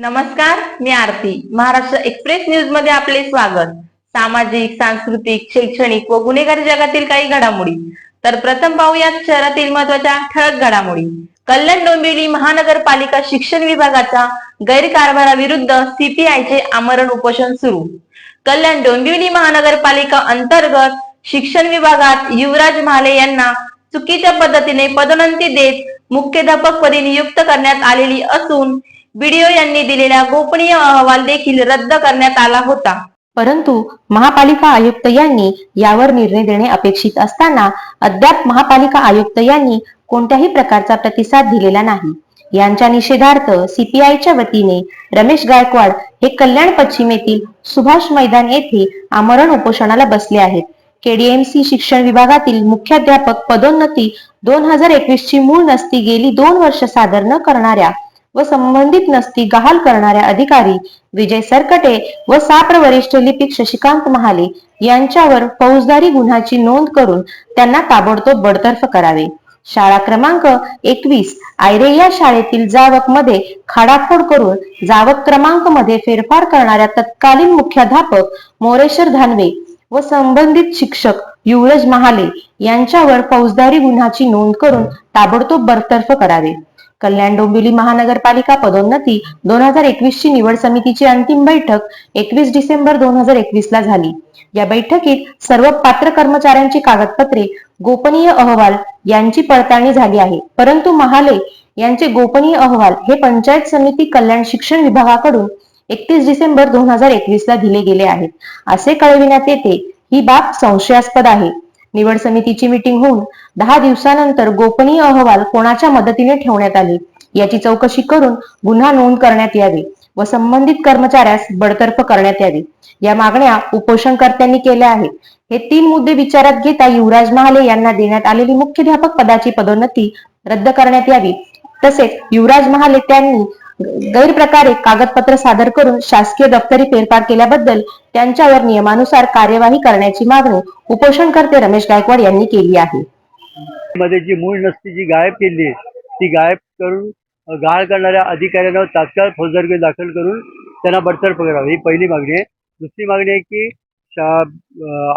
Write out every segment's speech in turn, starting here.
नमस्कार मी आरती. महाराष्ट्र एक्सप्रेस न्यूजमध्ये आपले स्वागत. सामाजिक सांस्कृतिक शैक्षणिक व गुन्हेगारी जगातील काही घडामोडी. तर प्रथम पाहूयात शहरातील महत्त्वाच्या ठळक घडामोडी. कल्याण डोंबिवली महानगरपालिका शिक्षण विभागाच्या गैरकारभाराविरुद्ध सीपीआयचे आमरण उपोषण सुरू. कल्याण डोंबिवली महानगरपालिका अंतर्गत शिक्षण विभागात युवराज महाले यांना चुकीच्या पद्धतीने पदोन्नती देत मुख्याध्यापक पदी नियुक्त करण्यात आलेली असून बीडीओ यांनी दिलेला गोपनीय अहवाल देखील रद्द करण्यात आला होता. परंतु महापालिका आयुक्त यांनी यावर निर्णय देणे अपेक्षित असताना अद्याप महापालिका आयुक्त यांनी कोणत्याही प्रकारचा प्रतिसाद दिलेला नाही. यांच्या निषेधार्थ सीपीआयच्या वतीने रमेश गायकवाड हे कल्याण पश्चिम येथील सुभाष मैदान येथे आमरण उपोषणाला बसले आहेत. केडीएमसी शिक्षण विभागातील मुख्याध्यापक पदोन्नती दोन हजार एकवीस ची मूळ नसती गेली दोन वर्ष सादर न करणाऱ्या व संबंधित नसती गहाल करणाऱ्या अधिकारी विजय सरकटे व साप्र वरिष्ठ लिपिक शशिकांत महाले यांच्यावर फौजदारी गुन्ह्याची नोंद करून त्यांना ताबडतोब बडतर्फ करावे. शाळा क्रमांक एकवीस आयरे या शाळेतील जावकमध्ये खाडाखोड करून जावक क्रमांकमध्ये फेरफार करणाऱ्या तत्कालीन मुख्याध्यापक मोरेश्वर धानवे व संबंधित शिक्षक युवराज महाले यांच्यावर फौजदारी गुन्ह्याची नोंद करून ताबडतोब बडतर्फ करावे. कल्याण डोंबिवली महानगरपालिका पदोन्नती दोन हजार एकवीस ची निवड समितीची अंतिम बैठक एकवीस डिसेंबर दोन हजार एकवीस ला झाली. या बैठकीत सर्व पात्र कर्मचाऱ्यांची कागदपत्रे गोपनीय अहवाल यांची पडताळणी झाली आहे. परंतु महाले यांचे गोपनीय अहवाल हे पंचायत समिती कल्याण शिक्षण विभागाकडून एकतीस डिसेंबर दोन हजार एकवीस ला दिले गेले आहेत. असे कळविण्यात येते ही बाब संशयास्पद आहे. निवड समितीची मीटिंग होऊन दहा दिवसानंतर गोपनीय अहवाल कोणाच्या मदतीने ठेवण्यात आले? याची चौकशी करून गुन्हा नोंद करण्यात यावी व संबंधित कर्मचाऱ्यास बडतर्फ करण्यात यावी. या मागण्या उपोषणकर्त्यांनी केल्या आहेत. हे तीन मुद्दे विचारात घेता युवराज महाले यांना देण्यात आलेली मुख्याध्यापक पदाची पदोन्नती रद्द करण्यात यावी. तसेच युवराज महाले त्यांनी गैरप्रकारे कागदपत्र सादर करून शासकीय दप्तरी फेरफार केल्याबद्दल त्यांच्यावर नियमानुसार कार्यवाही करण्याची मागणी उपोषणकर्ते रमेश गायकवाड यांनी केली आहे. मध्ये जी मूळ नसती जी गायब केली आहे, ती गायब करून गाळ करणाऱ्या अधिकाऱ्यांना तात्काळ फौजदारी दाखल करून त्यांना बडतर्फ करावं. ही पहिली मागणी आहे. दुसरी मागणी आहे की शा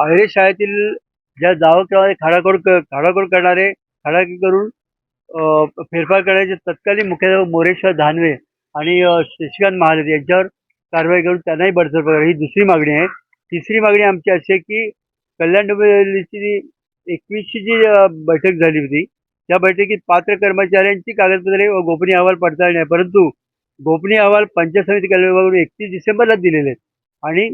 आयरे शाळेतील ज्या दावाक्रमाने खाडाखोड क- खाडाखोड करणारे खाडाखोड करून फेरफार करण्याचे तत्कालीन मुख्याध्यापक मोरेश्वर धानवे आणि शशिकांत महाले यांच्यावर कारवाई करून त्यांनाही बडतर्फ करावी ही दुसरी मागणी आहे. तिसरी मागणी आमची अशी आहे की कल्याण डोंबिवलीची जी एकवीसची जी बैठक झाली होती त्या बैठकीत पात्र कर्मचाऱ्यांची कागदपत्रे व गोपनीय अहवाल पडताळणी आहे परंतु गोपनीय अहवाल पंचायत समिती कल्याण एकतीस डिसेंबरला दिलेले आहेत. आणि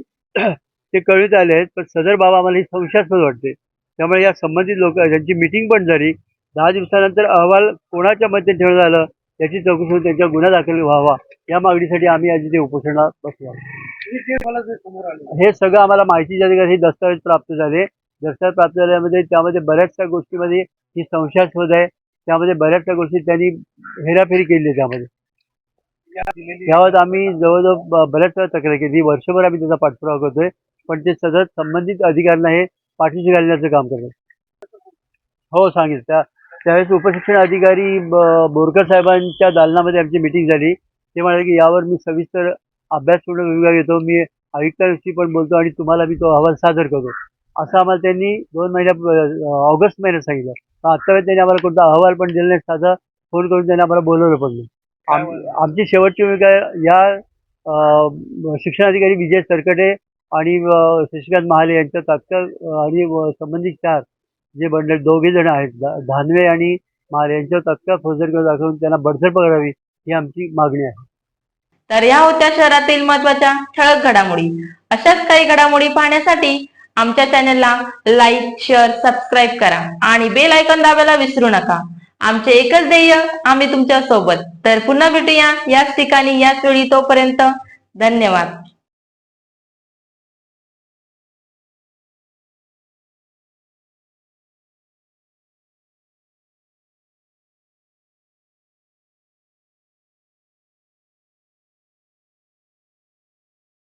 ते कळवित आले आहेत पण सदर बाबा आम्हाला ही संशयास्पद वाटते. त्यामुळे या संबंधित लोक त्यांची मिटिंग पण झाली दहा दिवसानंतर अहवाल कोणाच्या मध्ये ठेवण्यात आलं? याची चौकशी होऊन त्यांच्या गुन्हा दाखल व्हावा या मागणीसाठी आम्ही आज इथे उपोषणात बसलो. हे सगळं आम्हाला माहिती झाली हे दस्तावेज प्राप्त झाले. दस्तावेज प्राप्त झाल्यामध्ये त्यामध्ये बऱ्याचशा गोष्टीमध्ये ही संशयास्पद आहे. त्यामध्ये बऱ्याचशा गोष्टी त्यांनी हेराफेरी केली आहे त्यामध्ये. यावर आम्ही जवळजवळ बऱ्याच वेळा तक्रार केली. वर्षभर आम्ही त्याचा पाठपुरावा करतोय. पण ते सतत संबंधित अधिकाऱ्यांना हे पाठीशी घालण्याचं काम करतात. हो सांगितलं. त्या त्यावेळेस उपशिक्षण अधिकारी बोरकर साहेबांच्या दालनामध्ये आमची मिटिंग झाली. ते म्हणाले की यावर मी सविस्तर अभ्यासपूर्ण विभाग येतो मी आयुक्तांशी पण बोलतो आणि तुम्हाला मी तो अहवाल सादर करतो. असं आम्हाला त्यांनी दोन महिन्या ऑगस्ट महिन्यात सांगितलं. आत्तापर्यंत त्यांनी आम्हाला कोणता अहवाल पण दिला नाही साधा फोन करून त्यांनी आम्हाला बोलवलं पण नाही. आम- आमची शेवटची भूमिका या शिक्षणाधिकारी विजय सरकटे आणि शशिकांत महाले यांच्या तात्काळ आणि संबंधित चार जे बनले दोघे जण आहेत धानवे आणि महाले यांच्यावर तत्काळ फौजदारी दाखवून त्यांना बडतर्फ पकडावी ही आमची मागणी आहे. तर या होत्या शहरातील महत्त्वाच्या ठळक घडामोडी. अशाच काही घडामोडी पाहण्यासाठी आमच्या चॅनलला लाईक शेअर सबस्क्राईब करा आणि बेल आयकॉन दाबायला विसरू नका. आमचे एकच ध्येय आम्ही तुमच्यासोबत तर पुन्हा भेटूया याच ठिकाणी याच वेळी तोपर्यंत धन्यवाद.